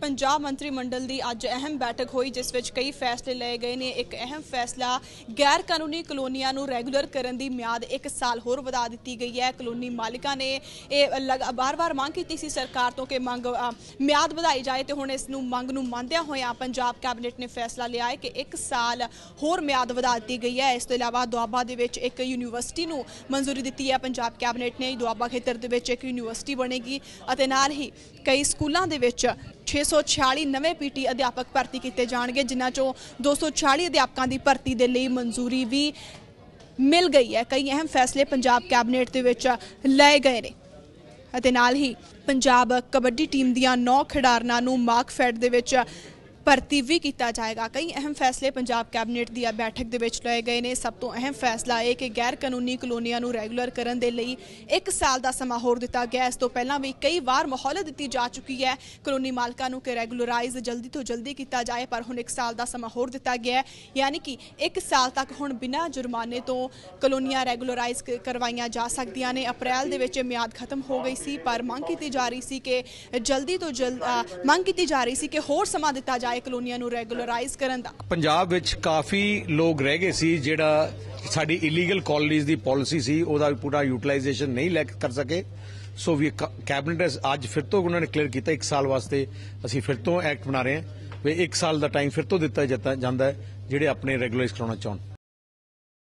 ਪੰਜਾਬ ਮੰਤਰੀ ਮੰਡਲ ਦੀ ਅੱਜ ਅਹਿਮ ਬੈਠਕ ਹੋਈ, ਜਿਸ ਵਿੱਚ ਕਈ ਫੈਸਲੇ ਲਏ ਗਏ ਨੇ। ਇੱਕ ਅਹਿਮ ਫੈਸਲਾ ਗੈਰ ਕਾਨੂੰਨੀ ਕਲੋਨੀਆਂ ਨੂੰ ਰੈਗੂਲਰ ਕਰਨ ਦੀ ਮਿਆਦ 1 ਸਾਲ ਹੋਰ ਵਧਾ ਦਿੱਤੀ ਗਈ ਹੈ। ਕਲੋਨੀ ਮਾਲਕਾਂ ਨੇ ਇਹ ਲਗ- ਬਾਰ-ਬਾਰ ਮੰਗ ਕੀਤੀ ਸੀ ਸਰਕਾਰ ਤੋਂ ਕਿ ਮੰਗ ਮਿਆਦ ਵਧਾਈ ਜਾਏ ਤੇ ਹੁਣ ਇਸ ਨੂੰ ਮੰਗ ਨੂੰ ਮੰਨਦਿਆਂ ਹੋਇਆਂ ਪੰਜਾਬ ਕੈਬਨਿਟ ਨੇ ਫੈਸਲਾ ਲਿਆ ਹੈ ਕਿ 1 ਸਾਲ ਹੋਰ ਮਿਆਦ ਵਧਾ ਦਿੱਤੀ ਗਈ ਹੈ। ਇਸ ਤੋਂ ਇਲਾਵਾ ਦੁਆਬਾ ਦੇ ਵਿੱਚ ਇੱਕ ਯੂਨੀਵਰਸਿਟੀ ਨੂੰ ਮਨਜ਼ੂਰੀ ਦਿੱਤੀ ਹੈ। ਪੰਜਾਬ ਕੈਬਨਿਟ ਨੇ ਦੁਆਬਾ ਖੇਤਰ ਦੇ ਵਿੱਚ ਇੱਕ ਯੂਨੀਵਰਸਿਟੀ ਬਣੇਗੀ ਅਤੇ ਨਾਲ ਹੀ ਕਈ ਸਕੂਲਾਂ ਦੇ ਵਿੱਚ 646 ਨਵੇਂ ਪੀਟੀ ਅਧਿਆਪਕ ਭਰਤੀ ਕੀਤੇ ਜਾਣਗੇ, ਜਿਨ੍ਹਾਂ ਚੋਂ 240 ਅਧਿਆਪਕਾਂ ਦੀ ਭਰਤੀ ਦੇ ਲਈ ਮਨਜ਼ੂਰੀ ਵੀ ਮਿਲ ਗਈ ਹੈ। ਕਈ ਅਹਿਮ ਫੈਸਲੇ ਪੰਜਾਬ ਕੈਬਨਿਟ ਦੇ ਵਿੱਚ ਲਏ ਗਏ ਨੇ। ਅਤੇ ਨਾਲ ਹੀ ਪੰਜਾਬ ਕਬੱਡੀ ਟੀਮ ਦੀਆਂ 9 ਖਿਡਾਰਨਾਂ ਨੂੰ ਮਾਰਕਫੈਡ ਦੇ ਵਿੱਚ ਭਰਤੀ ਵੀ ਕੀਤਾ ਜਾਏਗਾ। ਕਈ ਅਹਿਮ ਫੈਸਲੇ ਪੰਜਾਬ ਕੈਬਨਿਟ ਦੀ ਆ ਬੈਠਕ ਦੇ ਵਿੱਚ ਲਏ ਗਏ ਨੇ। ਸਭ ਤੋਂ ਅਹਿਮ ਫੈਸਲਾ ਇਹ ਕਿ ਗੈਰ ਕਾਨੂੰਨੀ ਕਲੋਨੀਆਂ ਨੂੰ ਰੈਗੂਲਰ ਕਰਨ ਦੇ ਲਈ 1 ਸਾਲ ਦਾ ਸਮਾਂ ਹੋਰ ਦਿੱਤਾ ਗਿਆ ਇਸ ਤੋਂ ਪਹਿਲਾਂ ਵੀ ਕਈ ਵਾਰ ਮਹੌਲਤ ਦਿੱਤੀ ਜਾ ਚੁੱਕੀ ਹੈ। ਕਲੋਨੀ ਮਾਲਕਾਂ ਨੂੰ ਕਿ ਰੈਗੂਲਰਾਈਜ਼ ਜਲਦੀ ਤੋਂ ਜਲਦੀ ਕੀਤਾ ਜਾਏ, ਪਰ ਹੁਣ 1 ਸਾਲ ਦਾ ਸਮਾਂ ਹੋਰ ਦਿੱਤਾ ਗਿਆ ਹੈ। ਯਾਨੀ ਕਿ 1 ਸਾਲ ਤੱਕ ਹੁਣ ਬਿਨਾਂ ਜੁਰਮਾਨੇ ਤੋਂ ਕਲੋਨੀਆਂ ਰੈਗੂਲਰਾਈਜ਼ ਕਰਵਾਈਆਂ ਜਾ ਸਕਦੀਆਂ ਨੇ। ਅਪ੍ਰੈਲ ਦੇ ਵਿੱਚ ਇਹ ਮਿਆਦ ਖਤਮ ਹੋ ਗਈ ਸੀ, ਪਰ ਮੰਗ ਕੀਤੀ ਜਾ ਰਹੀ ਸੀ ਕਿ ਜਲਦੀ ਤੋਂ ਜਲਦ ਮੰਗ ਕੀਤੀ ਜਾ ਰਹੀ ਸੀ ਕਿ ਹੋਰ ਸਮਾਂ ਦਿੱਤਾ ਜਾਏ। ਕਲੋਨੀਆਂ ਨੂੰ ਰੈਗੂਲਰਾਈਜ਼ ਕਰਨ ਦਾ। ਪੰਜਾਬ ਵਿੱਚ ਕਾਫੀ ਲੋਕ ਰਹਿ ਗਏ ਸੀ ਜਿਹੜਾ ਸਾਡੀ ਇਲੀਗਲ ਕਾਲੋਨੀਜ਼ ਦੀ ਪਾਲਿਸੀ ਸੀ, ਉਹਦਾ ਪੂਰਾ ਯੂਟਿਲਾਈਜੇਸ਼ਨ ਨਹੀਂ ਲੈ ਕਰ ਸਕੇ। ਸੋ ਵੀ ਕੈਬਨਿਟ ਅੱਜ ਫਿਰ ਤੋਂ ਉਹਨਾਂ ਨੇ ਕਲੀਅਰ ਕੀਤਾ 1 ਸਾਲ ਵਾਸਤੇ ਅਸੀਂ ਫਿਰ ਤੋਂ ਐਕਟ ਬਣਾ ਰਹੇ ਹਾਂ। ਵੀ 1 ਸਾਲ ਦਾ ਟਾਈਮ ਫਿਰ ਤੋਂ ਦਿੱਤਾ ਜਾਂਦਾ ਹੈ, ਜਿਹੜੇ ਆਪਣੇ ਰੈਗੂਲਰਾਈਜ਼ ਕਰਾਉਣਾ ਚਾਹਣ।